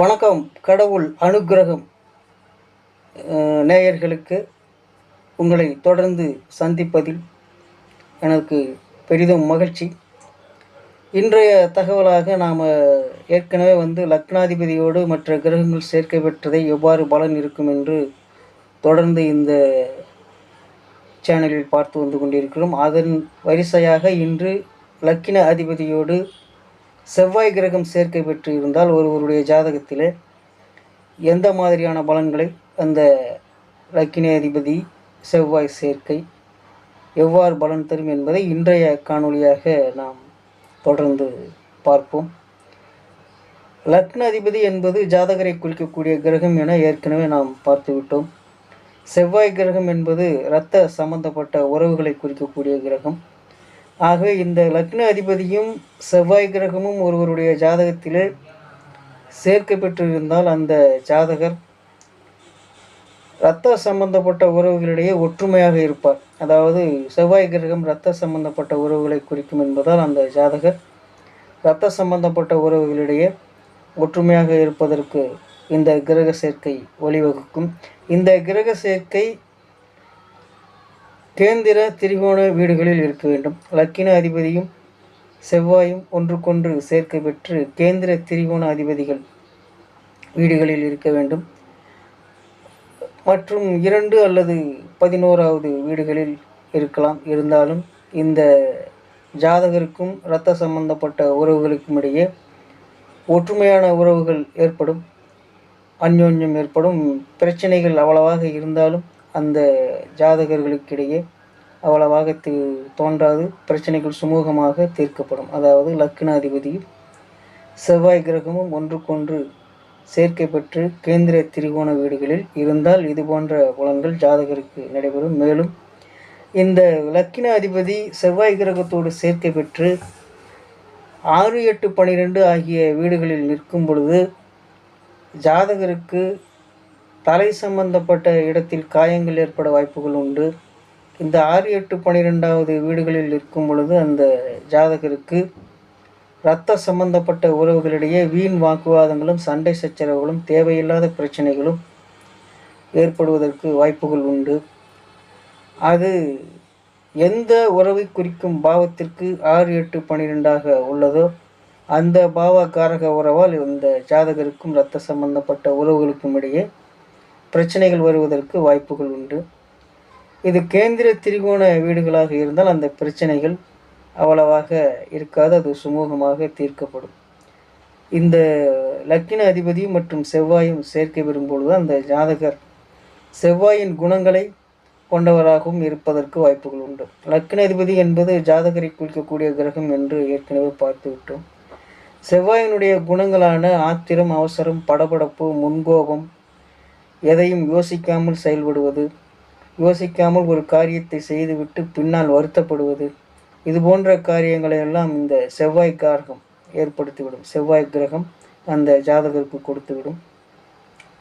வணக்கம் கடவுள் அனுக்கிரகம் நேயர்களுக்கு உங்களை தொடர்ந்து சந்திப்பதில் எனக்கு பெரிதும் மகிழ்ச்சி. இன்றைய தகவலாக நாம் ஏற்கனவே வந்து லக்னாதிபதியோடு மற்ற கிரகங்கள் சேர்க்கை பெற்றதை எவ்வாறு பலன் இருக்கும் என்று தொடர்ந்து இந்த சேனலில் பார்த்து வந்து கொண்டிருக்கிறோம். அதன் வரிசையாக இன்று லக்கின அதிபதியோடு செவ்வாய் கிரகம் சேர்க்கை பெற்று இருந்தால் ஒருவருடைய ஜாதகத்திலே எந்த மாதிரியான பலன்களை அந்த லக்கின அதிபதி செவ்வாய் சேர்க்கை எவ்வாறு பலன் தரும் என்பதை இன்றைய காணொளியாக நாம் தொடர்ந்து பார்ப்போம். லக்ன அதிபதி என்பது ஜாதகரை குறிக்கக்கூடிய கிரகம் என ஏற்கனவே நாம் பார்த்துவிட்டோம். செவ்வாய் கிரகம் என்பது இரத்த சம்பந்தப்பட்ட உறவுகளை குறிக்கக்கூடிய கிரகம். ஆகவே இந்த லக்ன அதிபதியும் செவ்வாய் கிரகமும் ஒருவருடைய ஜாதகத்திலே சேர்க்கை பெற்றிருந்தால் அந்த ஜாதகர் இரத்த சம்பந்தப்பட்ட உறவுகளிடையே ஒற்றுமையாக இருப்பார். அதாவது செவ்வாய் கிரகம் இரத்த சம்பந்தப்பட்ட உறவுகளை குறிக்கும் என்பதால் அந்த ஜாதகர் இரத்த சம்பந்தப்பட்ட உறவுகளிடையே ஒற்றுமையாக இருப்பதற்கு இந்த கிரக சேர்க்கை வழிவகுக்கும். இந்த கிரக சேர்க்கை கேந்திர திரிகோண வீடுகளில் இருக்க வேண்டும். லக்கின அதிபதியும் செவ்வாயும் ஒன்றுக்கொன்று சேர்க்கை பெற்று கேந்திர திரிகோண அதிபதிகள் வீடுகளில் இருக்க வேண்டும். மற்றும் இரண்டு அல்லது பதினோராவது வீடுகளில் இருக்கலாம். இருந்தாலும் இந்த ஜாதகருக்கும் இரத்த சம்பந்தப்பட்ட உறவுகளுக்கும் இடையே ஒற்றுமையான உறவுகள் ஏற்படும் அந்யோன்யம் ஏற்படும் பிரச்சனைகள் அவ்வளவாக இருந்தாலும் அந்த ஜாதகர்களுக்கிடையே அவ்வளவாக தோன்றாது. பிரச்சனைகள் சுமூகமாக தீர்க்கப்படும். அதாவது லக்னாதிபதியும் செவ்வாய் கிரகமும் ஒன்றுக்கொன்று சேர்க்கை பெற்று கேந்திர திரிகோண வீடுகளில் இருந்தால் இது போன்ற குலங்கள் ஜாதகருக்கு நடைபெறும். மேலும் இந்த லக்கின அதிபதி செவ்வாய் கிரகத்தோடு சேர்க்கை பெற்று ஆறு எட்டு பனிரெண்டு ஆகிய வீடுகளில் நிற்கும் பொழுது ஜாதகருக்கு தலை சம்பந்தப்பட்ட இடத்தில் காயங்கள் ஏற்பட வாய்ப்புகள் உண்டு. இந்த ஆறு எட்டு பனிரெண்டாவது வீடுகளில் இருக்கும் பொழுது அந்த ஜாதகருக்கு இரத்த சம்பந்தப்பட்ட உறவுகளிடையே வீண் வாக்குவாதங்களும் சண்டை சச்சரவுகளும் தேவையில்லாத பிரச்சனைகளும் ஏற்படுவதற்கு வாய்ப்புகள் உண்டு. அது எந்த உறவை குறிக்கும் பாவத்திற்கு ஆறு எட்டு பன்னிரெண்டாக உள்ளதோ அந்த பாவ காரக உறவால் இந்த ஜாதகருக்கும் இரத்த சம்பந்தப்பட்ட உறவுகளுக்கும் இடையே பிரச்சனைகள் வருவதற்கு வாய்ப்புகள் உண்டு. இது கேந்திர திரிகோண வீடுகளாக இருந்தால் அந்த பிரச்சனைகள் அவ்வளவாக இருக்காது அது சுமூகமாக தீர்க்கப்படும். இந்த லக்கின அதிபதியும் மற்றும் செவ்வாயும் சேர்க்கை பெறும்பொழுது அந்த ஜாதகர் செவ்வாயின் குணங்களை கொண்டவராகவும் இருப்பதற்கு வாய்ப்புகள் உண்டு. லக்கின அதிபதி என்பது ஜாதகரை குறிக்கக்கூடிய கிரகம் என்று ஏற்கனவே பார்த்துவிட்டோம் செவ்வாயினுடைய குணங்களான ஆத்திரம் அவசரம் படபடப்பு முன்கோபம் எதையும் யோசிக்காமல் செயல்படுவது யோசிக்காமல் ஒரு காரியத்தை செய்துவிட்டு பின்னால் வருத்தப்படுவது இது போன்ற காரியங்களை எல்லாம் இந்த செவ்வாய் காரகம் ஏற்படுத்திவிடும். செவ்வாய் கிரகம் அந்த ஜாதகருக்கு கொடுத்துவிடும்.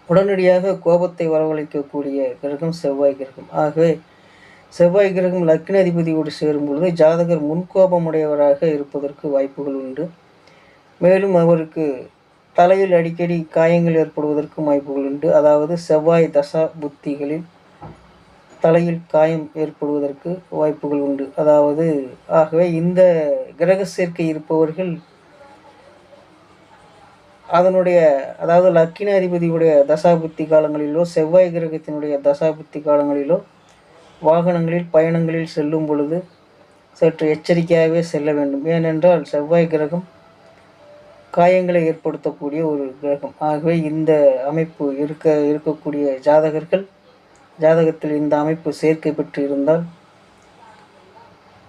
உடனடியாக கோபத்தை வரவழைக்கக்கூடிய கிரகம் செவ்வாய் கிரகம். ஆகவே செவ்வாய் கிரகம் லக்ன அதிபதியோடு சேரும் பொழுது ஜாதகர் முன்கோபமுடையவராக இருப்பதற்கு வாய்ப்புகள் உண்டு. மேலும் அவருக்கு தலையில் அடிக்கடி காயங்கள் ஏற்படுவதற்கும் வாய்ப்புகள் உண்டு. அதாவது செவ்வாய் தசா புத்திகளில் தலையில் காயம் ஏற்படுவதற்கு வாய்ப்புகள் உண்டு. அதாவது ஆகவே இந்த கிரக சேர்க்கை இருப்பவர்கள் அதனுடைய அதாவது லக்கின அதிபதியுடைய தசாபுத்தி காலங்களிலோ செவ்வாய் கிரகத்தினுடைய தசாபுத்தி காலங்களிலோ வாகனங்களில் பயணங்களில் செல்லும் பொழுது சற்று எச்சரிக்கையாகவே செல்ல வேண்டும். ஏனென்றால் செவ்வாய் கிரகம் காயங்களை ஏற்படுத்தக்கூடிய ஒரு கிரகம். ஆகவே இந்த அமைப்பு இருக்க இருக்கக்கூடிய ஜாதகர்கள் ஜாதகத்தில் இந்த அமைப்பு சேர்க்கை பெற்று இருந்தால்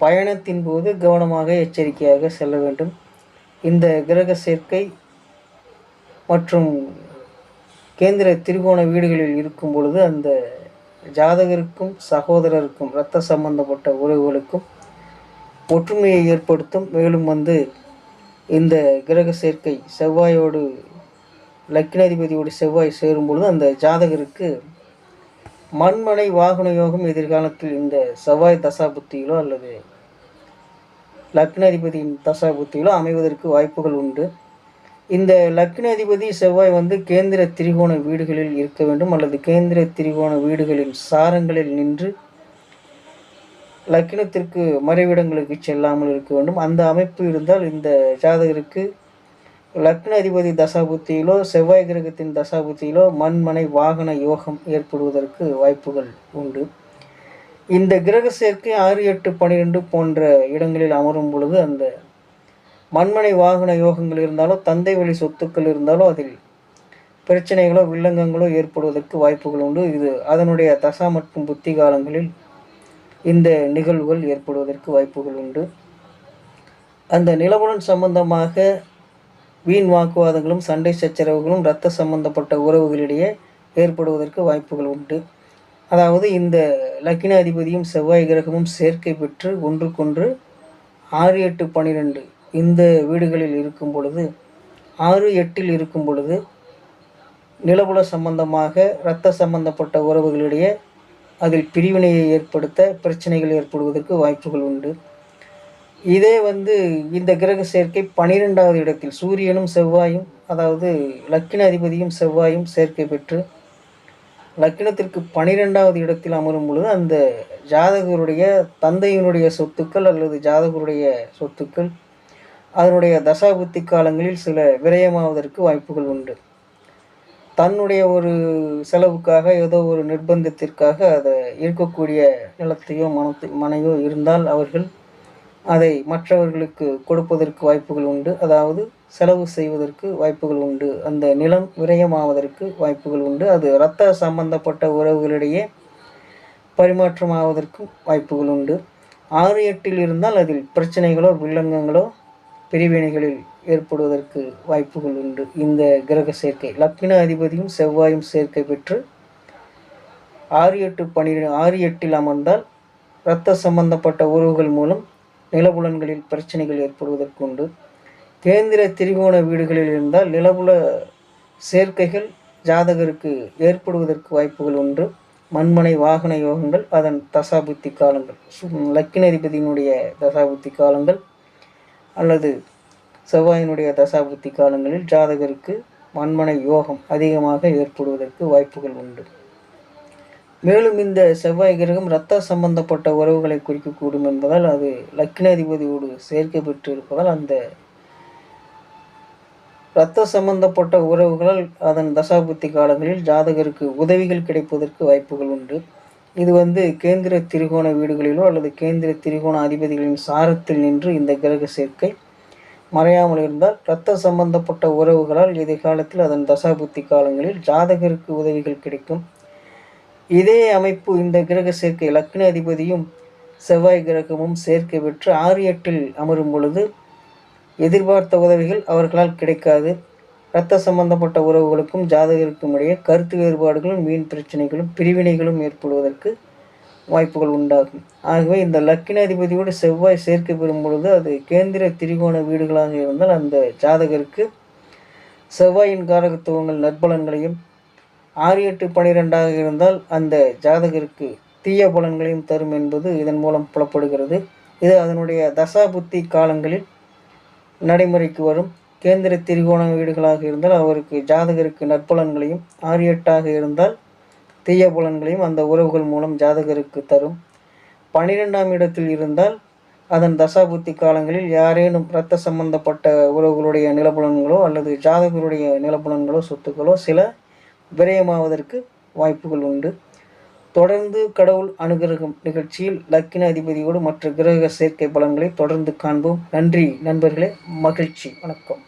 பயணத்தின் போது கவனமாக எச்சரிக்கையாக செல்ல வேண்டும். இந்த கிரக சேர்க்கை மற்றும் கேந்திர திரிகோண வீடுகளில் இருக்கும் பொழுது அந்த ஜாதகருக்கும் சகோதரருக்கும் இரத்த சம்பந்தப்பட்ட உறவுகளுக்கும் ஒற்றுமையை ஏற்படுத்தும். மேலும் வந்து இந்த கிரக சேர்க்கை செவ்வாயோடு லக்னாதிபதியோடு செவ்வாய் சேரும் பொழுது அந்த ஜாதகருக்கு மண்மனை வாகன யோகம் எதிர்காலத்தில் இந்த செவ்வாய் தசாபுத்தியிலோ அல்லது லக்னாதிபதியின் தசாபுத்தியிலோ அமைவதற்கு வாய்ப்புகள் உண்டு. இந்த லக்னாதிபதி செவ்வாய் வந்து கேந்திர திரிகோண வீடுகளில் இருக்க வேண்டும் அல்லது கேந்திர திரிகோண வீடுகளின் சாரங்களில் நின்று லக்கினத்திற்கு மறைவிடங்களுக்கு செல்லாமல் இருக்க வேண்டும். அந்த அமைப்பு இருந்தால் இந்த ஜாதகருக்கு லக்ன அதிபதி தசாபுத்தியிலோ செவ்வாய் கிரகத்தின் தசாபுத்தியிலோ மண்மனை வாகன யோகம் ஏற்படுவதற்கு வாய்ப்புகள் உண்டு. இந்த கிரக சேர்க்கை ஆறு எட்டு பன்னிரெண்டு போன்ற இடங்களில் அமரும் பொழுது அந்த மண்மனை வாகன யோகங்கள் இருந்தாலோ தந்தை வழி சொத்துக்கள் இருந்தாலோ அதில் பிரச்சனைகளோ வில்லங்கங்களோ ஏற்படுவதற்கு வாய்ப்புகள் உண்டு. இது அதனுடைய தசா மற்றும் புத்தி காலங்களில் இந்த நிகழ்வுகள் ஏற்படுவதற்கு வாய்ப்புகள் உண்டு. அந்த நிலவுடன் சம்பந்தமாக வீண் வாக்குவாதங்களும் சண்டை சச்சரவுகளும் இரத்த சம்பந்தப்பட்ட உறவுகளிடையே ஏற்படுவதற்கு வாய்ப்புகள் உண்டு. அதாவது இந்த லக்கின அதிபதியும் செவ்வாய் கிரகமும் சேர்க்கை பெற்று ஒன்றுக்கொன்று ஆறு எட்டு பன்னிரெண்டு இந்த வீடுகளில் இருக்கும் பொழுது ஆறு எட்டில் இருக்கும் பொழுது நிலபுல சம்பந்தமாக இரத்த சம்பந்தப்பட்ட உறவுகளிடையே அதில் பிரிவினையை ஏற்படுத்த பிரச்சனைகள் ஏற்படுவதற்கு வாய்ப்புகள் உண்டு. இதே வந்து இந்த கிரக சேர்க்கை பனிரெண்டாவது இடத்தில் சூரியனும் செவ்வாயும் அதாவது லக்கின அதிபதியும் செவ்வாயும் சேர்க்கை பெற்று லக்கினத்திற்கு பனிரெண்டாவது இடத்தில் அமரும் பொழுது அந்த ஜாதகருடைய தந்தையினுடைய சொத்துக்கள் அல்லது ஜாதகருடைய சொத்துக்கள் அதனுடைய தசாபுத்தி காலங்களில் சில விரயமாவதற்கு வாய்ப்புகள் உண்டு. தன்னுடைய ஒரு செலவுக்காக ஏதோ ஒரு நிர்பந்தத்திற்காக அதை இருக்கக்கூடிய நிலத்தையோ மனத்தை மனையோ இருந்தால் அவர்கள் அதை மற்றவர்களுக்கு கொடுப்பதற்கு வாய்ப்புகள் உண்டு. அதாவது செலவு செய்வதற்கு வாய்ப்புகள் உண்டு. அந்த நிலம் விரயமாவதற்கு வாய்ப்புகள் உண்டு. அது இரத்த சம்பந்தப்பட்ட உறவுகளிடையே பரிமாற்றமாவதற்கும் வாய்ப்புகள் உண்டு. ஆறு எட்டில் இருந்தால் அதில் பிரச்சனைகளோ வில்லங்கங்களோ பிரிவினைகளில் ஏற்படுவதற்கு வாய்ப்புகள் உண்டு. இந்த கிரக சேர்க்கை லக்ன அதிபதியும் செவ்வாயும் சேர்க்கை பெற்று ஆறு எட்டு பன்னிரெண்டு ஆறு எட்டில் அமர்ந்தால் இரத்த சம்பந்தப்பட்ட உறவுகள் மூலம் நிலபுலன்களில் பிரச்சனைகள் ஏற்படுவதற்கு உண்டு. கேந்திர திரிகோண வீடுகளில் இருந்தால் நிலபுல சேர்க்கைகள் ஜாதகருக்கு ஏற்படுவதற்கு வாய்ப்புகள் உண்டு. மண்மனை வாகன யோகங்கள் அதன் தசாபுத்தி காலங்கள் லக்கினதிபதியினுடைய தசாபுத்தி காலங்கள் அல்லது செவ்வாயினுடைய தசாபுத்தி காலங்களில் ஜாதகருக்கு மண்மனை யோகம் அதிகமாக ஏற்படுவதற்கு வாய்ப்புகள் உண்டு. மேலும் இந்த செவ்வாய் கிரகம் இரத்த சம்பந்தப்பட்ட உறவுகளை குறிக்கக்கூடும் என்பதால் அது லக்னாதிபதியோடு சேர்க்கை பெற்று இருப்பதால் அந்த இரத்த சம்பந்தப்பட்ட உறவுகளால் அதன் தசாபுத்தி காலங்களில் ஜாதகருக்கு உதவிகள் கிடைப்பதற்கு வாய்ப்புகள் உண்டு. இது வந்து கேந்திர திரிகோண வீடுகளிலோ அல்லது கேந்திர திரிகோண அதிபதிகளின் சாரத்தில் நின்று இந்த கிரக சேர்க்கை மறையாமல் இருந்தால் இரத்த சம்பந்தப்பட்ட உறவுகளால் எதிர்காலத்தில் அதன் தசாபுத்தி காலங்களில் ஜாதகருக்கு உதவிகள் கிடைக்கும். இதே அமைப்பு இந்த கிரக சேர்க்கை லக்ன அதிபதியும் செவ்வாய் கிரகமும் சேர்க்கை பெற்று ஆறு எட்டில் அமரும் பொழுது எதிர்பார்த்த உதவிகள் அவர்களால் கிடைக்காது. இரத்த சம்பந்தப்பட்ட உறவுகளுக்கும் ஜாதகருக்கும் இடையே கருத்து வேறுபாடுகளும் மீன் பிரச்சனைகளும் பிரிவினைகளும் ஏற்படுவதற்கு வாய்ப்புகள் உண்டாகும். ஆகவே இந்த லக்கினாதிபதியோடு செவ்வாய் சேர்க்கை பெறும் பொழுது அது கேந்திர திரிகோண வீடுகளாக இருந்தால் அந்த ஜாதகருக்கு செவ்வாயின் காரகத்துவங்கள் நற்பலன்களையும் ஆறு எட்டு பனிரெண்டாக இருந்தால் அந்த ஜாதகருக்கு தீய பலன்களையும் தரும் என்பது இதன் மூலம் புலப்படுகிறது. இது அதனுடைய தசா புத்தி காலங்களில் நடைமுறைக்கு வரும். கேந்திர திரிகோண வீடுகளாக இருந்தால் அவருக்கு ஜாதகருக்கு நற்பலன்களையும் ஆறு எட்டாக இருந்தால் தீய பலன்களையும் அந்த உறவுகள் மூலம் ஜாதகருக்கு தரும். பன்னிரெண்டாம் இடத்தில் இருந்தால் அதன் தசாபுத்தி காலங்களில் யாரேனும் இரத்த சம்பந்தப்பட்ட உறவுகளுடைய நிலபலன்களோ அல்லது ஜாதகருடைய நிலப்புலன்களோ சொத்துக்களோ சில விரயமாவதற்கு வாய்ப்புகள் உண்டு. தொடர்ந்து கடவுள் அனுகிரகம் நிகழ்ச்சியில் லக்கின அதிபதியோடு மற்ற கிரக சேர்க்கை பலன்களை தொடர்ந்து காண்போம். நன்றி நண்பர்களே. மகிழ்ச்சி. வணக்கம்.